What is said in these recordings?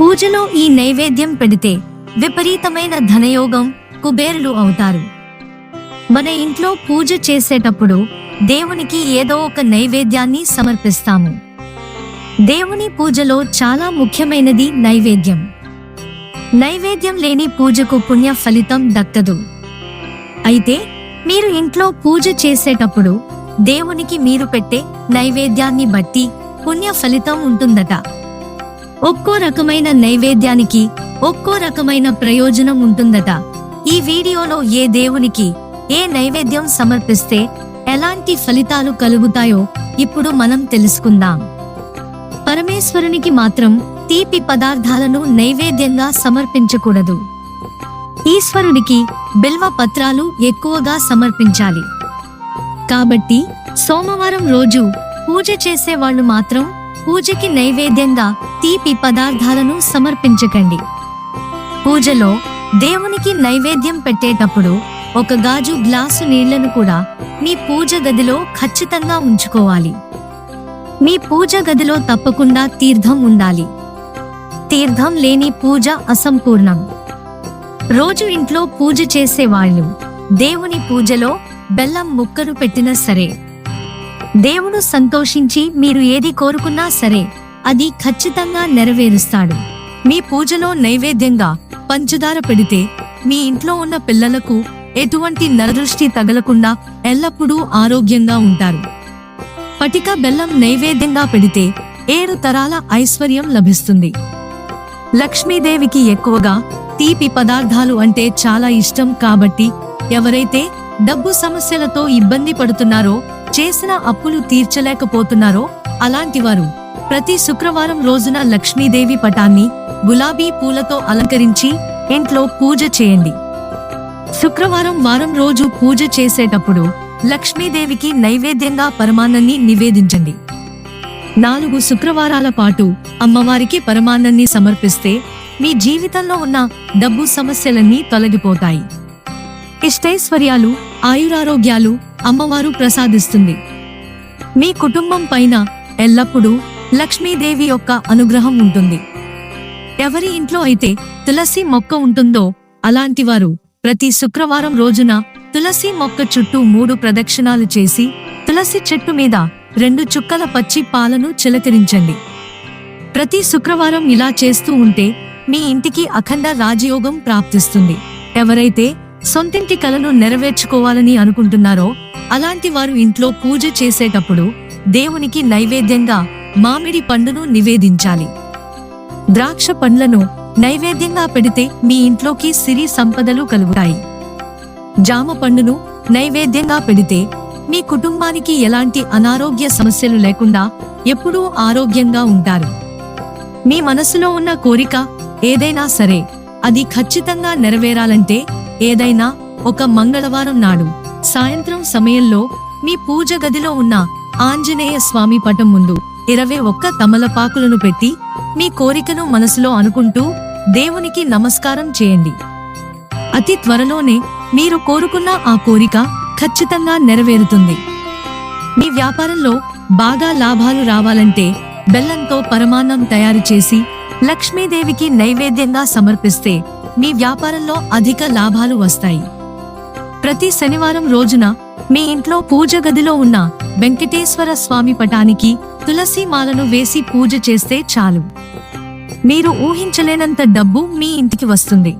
పూజలో ఈ నైవేద్యం పెడితే విపరీతమైన ధనయోగం కుబేరులు అవుతారు. మన ఇంట్లో పూజ చేసేటప్పుడు దేవునికి ఏదో ఒక నైవేద్యాన్ని సమర్పిస్తాము. దేవుని పూజలో చాలా ముఖ్యమైనది నైవేద్యం. నైవేద్యం లేని పూజకు పుణ్య ఫలితం దక్కదు. అయితే మీరు ఇంట్లో పూజ చేసేటప్పుడు దేవునికి మీరు పెట్టే నైవేద్యాన్ని బట్టి పుణ్య ఫలితం ఉంటుందట. ఒక్కో రకమైన నైవేద్యానికి ఒక్కో రకమైన ప్రయోజనం ఉంటుందట. ఈ వీడియోలో ఏ దేవునికి ఏ నైవేద్యం సమర్పిస్తే ఎలాంటి ఫలితాలు కలుగుతాయో ఇప్పుడు మనం తెలుసుకుందాం. పరమేశ్వరునికి మాత్రం తీపి పదార్థాలను నైవేద్యంగా సమర్పించకూడదు. ఈశ్వరునికి బిల్వ పత్రాలు ఎక్కువగా సమర్పించాలి. కాబట్టి సోమవారం రోజు పూజ చేసే వాళ్ళు మాత్రం పూజకి నైవేద్యంగా తీపి పదార్థాలను సమర్పించకండి. పూజలో దేవునికి నైవేద్యం పెట్టేటప్పుడు ఒక గాజు గ్లాసు నీళ్ళను కూడా మీ పూజ గదిలో ఖచ్చితంగా ఉంచుకోవాలి. మీ పూజ గదిలో తప్పకుండా తీర్థం ఉండాలి. తీర్థం లేని పూజ అసంపూర్ణం. రోజు ఇంట్లో పూజ చేసే వాళ్ళు దేవుని పూజలో బెల్లం ముక్కను పెట్టినా సరే దేవుడు సంతోషించి మీరు ఏది కోరుకున్నా సరే అది ఖచ్చితంగా నెరవేరుస్తాడు. మీ పూజలో నైవేద్యంగా పంచదార పెడితే మీ ఇంట్లో ఉన్న పిల్లలకు ఎటువంటి నరదృష్టి తగలకుండా ఎల్లప్పుడూ ఆరోగ్యంగా ఉంటారు. పటిక బెల్లం నైవేద్యంగా పెడితే ఏడు తరాల ఐశ్వర్యం లభిస్తుంది. లక్ష్మీదేవికి ఎక్కువగా తీపి పదార్థాలు అంటే చాలా ఇష్టం కాబట్టి ఎవరైతే డబ్బు సమస్యలతో ఇబ్బంది పడుతున్నారో చేసిన అప్పులు తీర్చలేకపోతున్నారో? అలాంటి వారు ప్రతి శుక్రవారం రోజున లక్ష్మీదేవి పటాన్ని గులాబీ పూలతో అలంకరించి ఇంట్లో పూజ చేయండి. శుక్రవారం వారం రోజు పూజ చేసేటప్పుడు లక్ష్మీదేవికి నైవేద్యంగా పరమాన్నాన్ని నివేదించండి. నాలుగు శుక్రవారాల పాటు అమ్మవారికి పరమాన్నాన్ని సమర్పిస్తే మీ జీవితంలో ఉన్న డబ్బు సమస్యలన్నీ తొలగిపోతాయి. ఇష్టైశ్వర్యాలు ఆయురారోగ్యాలు అమ్మవారు ప్రసాదిస్తుంది. మీ కుటుంబం పైన ఎల్లప్పుడూ లక్ష్మీదేవి యొక్క అనుగ్రహం ఉంటుంది. ఎవరి ఇంట్లో అయితే తులసి మొక్క ఉంటుందో అలాంటి వారు ప్రతి శుక్రవారం రోజున తులసి మొక్క చుట్టూ మూడు ప్రదక్షిణాలు చేసి తులసి చెట్టు మీద రెండు చుక్కల పచ్చి పాలను చిలకరించండి. ప్రతి శుక్రవారం ఇలా చేస్తూ ఉంటే మీ ఇంటికి అఖండ రాజయోగం ప్రాప్తిస్తుంది. ఎవరైతే సొంతింటి కలను నెరవేర్చుకోవాలని అనుకుంటున్నారో అలాంటి వారు ఇంట్లో పూజ చేసేటప్పుడు దేవునికి నైవేద్యంగా మామిడి పండును నివేదించాలి. ద్రాక్ష పండ్లను నైవేద్యంగా పెడితే మీ ఇంట్లోకి సిరి సంపదలు కలుగుతాయి. జామ పండును నైవేద్యంగా పెడితే మీ కుటుంబానికి ఎలాంటి అనారోగ్య సమస్యలు లేకుండా ఎప్పుడూ ఆరోగ్యంగా ఉంటారు. మీ మనసులో ఉన్న కోరిక ఏదైనా సరే అది ఖచ్చితంగా నెరవేరాలంటే ఏదైనా ఒక మంగళవారం నాడు సాయంత్రం సమయంలో మీ పూజ గదిలో ఉన్న ఆంజనేయ స్వామి పటం ముందు ఇరవై ఒక్క తమలపాకులను పెట్టి మీ కోరికను మనసులో అనుకుంటూ దేవునికి నమస్కారం చేయండి. అతి త్వరలోనే మీరు కోరుకున్న ఆ కోరిక ఖచ్చితంగా నెరవేరుతుంది. మీ వ్యాపారంలో బాగా లాభాలు రావాలంటే బెల్లంతో పరమాన్నం తయారు చేసి లక్ష్మీదేవికి నైవేద్యంగా సమర్పిస్తే మీ వ్యాపారంలో అధిక లాభాలు వస్తాయి. ప్రతి శనివారం రోజున మీ ఇంట్లో పూజ గదిలో ఉన్న వెంకటేశ్వర స్వామి పటానికి తులసి మాలను వేసి పూజ చేస్తే చాలు. మీరు ఊహించలేనంత డబ్బు మీ ఇంటికి వస్తుంది.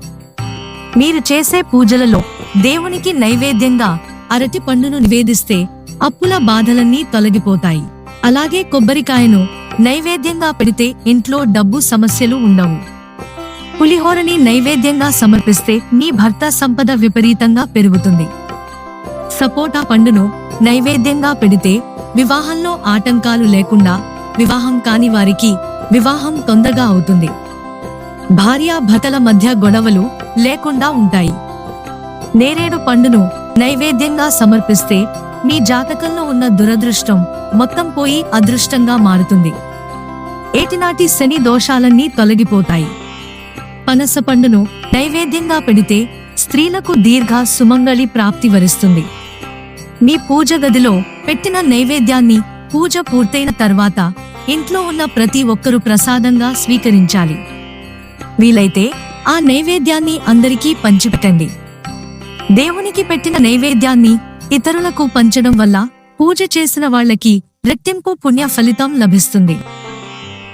మీరు చేసే పూజలలో దేవునికి నైవేద్యంగా అరటి పండును నివేదిస్తే అప్పుల బాధలన్నీ తొలగిపోతాయి. అలాగే కొబ్బరికాయను నైవేద్యంగా పెడితే ఇంట్లో డబ్బు సమస్యలు ఉండవు. పులిహోరని నైవేద్యంగా సమర్పిస్తే మీ భర్త సంపద విపరీతంగా పెరుగుతుంది. సపోటా పండును నైవేద్యంగా పెడితే వివాహంలో ఆటంకాలు లేకుండా వివాహం కాని వారికి వివాహం తొందరగా అవుతుంది. భార్యాభర్తల మధ్య గొడవలు లేకుండా ఉంటాయి. నేరేడు పండును నైవేద్యంగా సమర్పిస్తే మీ జాతకంలో ఉన్న దురదృష్టం మొత్తం పోయి అదృష్టంగా మారుతుంది. ఏటినాటి శని దోషాలన్నీ తొలగిపోతాయి. పనస పండును నైవేద్యంగా పెడితే స్త్రీలకు దీర్ఘ సుమంగళి ప్రాప్తి వరిస్తుంది. మీ పూజ గదిలో పెట్టిన నైవేద్యాన్ని పూజ పూర్తయిన తర్వాత ఇంట్లో ఉన్న ప్రతి ఒక్కరూ ప్రసాదంగా స్వీకరించాలి. వీలైతే ఆ నైవేద్యాన్ని అందరికీ పంచిపెట్టండి. దేవునికి పెట్టిన నైవేద్యాన్ని ఇతరులకు పంచడం వల్ల పూజ చేసిన వాళ్ళకి రెట్టింపు పుణ్య ఫలితం లభిస్తుంది.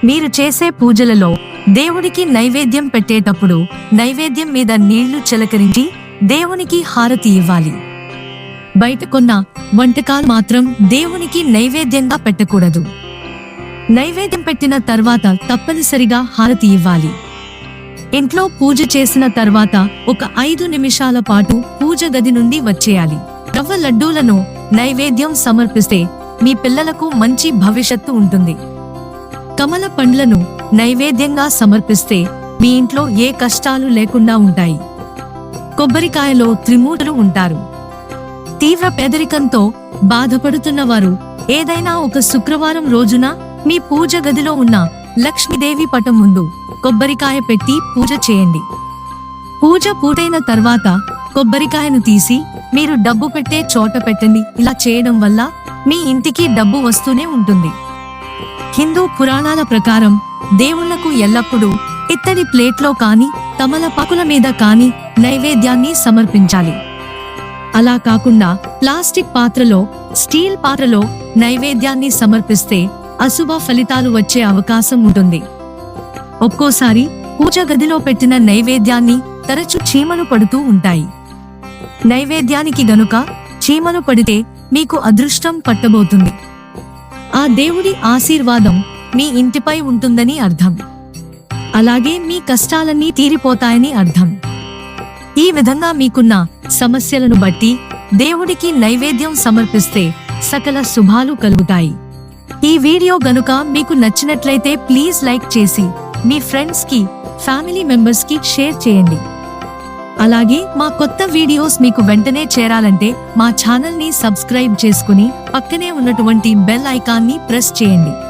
మీరు చేసే పూజలలో దేవుడికి నైవేద్యం పెట్టేటప్పుడు నైవేద్యం మీద నీళ్ళు చిలకరించి దేవునికి హారతి ఇవ్వాలి. బయట కొన్న వంటకాలు మాత్రం దేవునికి నైవేద్యంగా పెట్టకూడదు. నైవేద్యం పెట్టిన తర్వాత తప్పనిసరిగా హారతి ఇవ్వాలి. ఇంట్లో పూజ చేసిన తర్వాత ఒక ఐదు నిమిషాల పాటు పూజ గది నుండి వచ్చేయాలి. రవ్వ లడ్డూలను నైవేద్యం సమర్పిస్తే మీ పిల్లలకు మంచి భవిష్యత్తు ఉంటుంది. కమల పండ్లను నైవేద్యంగా సమర్పిస్తే మీ ఇంట్లో ఏ కష్టాలు లేకుండా ఉంటాయి. కొబ్బరికాయలో త్రిమూర్తులు ఉంటారు. తీవ్ర పేదరికంతో బాధపడుతున్న వారు ఏదైనా ఒక శుక్రవారం రోజున మీ పూజ గదిలో ఉన్న లక్ష్మీదేవి పటం ముందు కొబ్బరికాయ పెట్టి పూజ చేయండి. పూజ పూర్తయిన తర్వాత కొబ్బరికాయను తీసి మీరు డబ్బు పెట్టే చోట పెట్టండి. ఇలా చేయడం వల్ల మీ ఇంటికి డబ్బు వస్తూనే ఉంటుంది. హిందూ పురాణాల ప్రకారం దేవుళ్ళకు ఎల్లప్పుడూ ఇత్తడి ప్లేట్లో కాని తమలపాకుల మీద కాని నైవేద్యాన్ని సమర్పించాలి. అలా కాకుండా ప్లాస్టిక్ పాత్రలో స్టీల్ పాత్రలో నైవేద్యాన్ని సమర్పిస్తే అశుభ ఫలితాలు వచ్చే అవకాశం ఉంటుంది. ఒక్కోసారి పూజ గదిలో పెట్టిన నైవేద్యాన్ని తరచు చీమలు పడుతూ ఉంటాయి. నైవేద్యానికి గనుక చీమలు పడితే మీకు అదృష్టం పట్టబోతుంది. ఆ దేవుడి ఆశీర్వాదం మీ ఇంటిపై ఉంటుందని అర్థం. అలాగే మీ కష్టాలన్నీ తీరిపోతాయని అర్థం. ఈ విధంగా మీకున్న సమస్యలను బట్టి దేవుడికి నైవేద్యం సమర్పిస్తే సకల శుభాలు కలుగుతాయి. ఈ వీడియో గనుక మీకు నచ్చినట్లయితే ప్లీజ్ లైక్ చేసి మీ ఫ్రెండ్స్కి ఫ్యామిలీ మెంబర్స్కి షేర్ చేయండి. అలాగే మా కొత్త వీడియోస్ మీకు వెంటనే చేరాలంటే మా ఛానల్ని సబ్స్క్రైబ్ చేసుకుని పక్కనే ఉన్నటువంటి బెల్ ఐకాన్ని ప్రెస్ చేయండి.